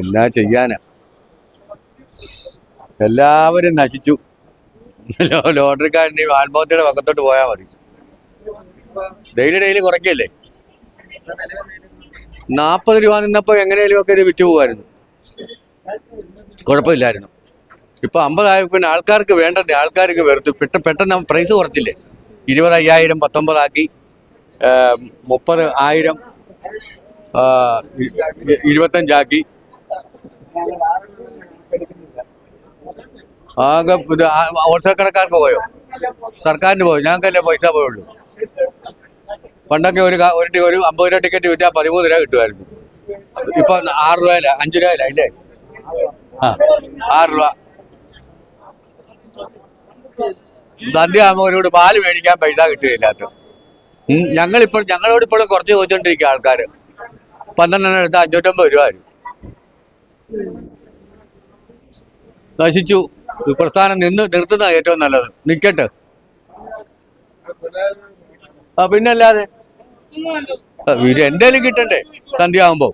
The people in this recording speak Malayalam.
എന്നാ ചെയ്യാനാ? എല്ലാവരും നശിച്ചു. ലോട്ടറിക്കാരന്റെയും ആത്മഹത്യയുടെ പക്കത്തോട്ട് പോയാൽ മതി. ഡെയിലി ഡെയിലി കുറയ്ക്കല്ലേ? നാൽപ്പത് രൂപ നിന്നപ്പോൾ എങ്ങനെയും ഒക്കെ ഇത് വിറ്റ് പോകുമായിരുന്നു കുഴപ്പമില്ലായിരുന്നു. ഇപ്പൊ അമ്പതായ പിന്നെ ആൾക്കാർക്ക് വേണ്ടത് ആൾക്കാർക്ക് വെറുതെ പെട്ട പെട്ടെന്ന് പ്രൈസ് കുറച്ചില്ലേ? ഇരുപത് അയ്യായിരം പത്തൊമ്പതാക്കി മുപ്പത് ആയിരം ഇരുപത്തഞ്ചാക്കി. ആകെ ഇത് ആ- ഹോൾസെയിൽ കടക്കാർക്ക് പോയോ? സർക്കാരിന് പോയോ? ഞങ്ങൾക്കല്ലേ പൈസ പോയുള്ളൂ. പണ്ടൊക്കെ ഒരു ഒരു ഒരു അമ്പത് രൂപ ടിക്കറ്റ് വിറ്റാൽ പതിമൂന്ന് രൂപ കിട്ടുമായിരുന്നു. ഇപ്പൊ ആറ് രൂപയില അഞ്ചു രൂപയില ഇല്ലേ? ആ ആറ് രൂപ. സന്ധ്യ ആകുമ്പോൾ പാൽ മേടിക്കാൻ പൈസ കിട്ടുകയില്ലാത്ത ഞങ്ങളിപ്പോൾ ഞങ്ങളോട് ഇപ്പോഴും കുറച്ച് ചോദിച്ചോണ്ടിരിക്കുക ആൾക്കാര്. പന്ത്രണ്ടെണ്ണം എടുത്താൽ അഞ്ഞൂറ്റമ്പത് രൂപ വരും. നശിച്ചു. പ്രസ്ഥാനം നിന്ന് നിർത്തുന്ന ഏറ്റവും നല്ലത്. നിക്കട്ടെ. ആ പിന്നല്ലാതെ? ഇത് എന്തേലും കിട്ടണ്ടേ? സന്ധ്യ ആകുമ്പോ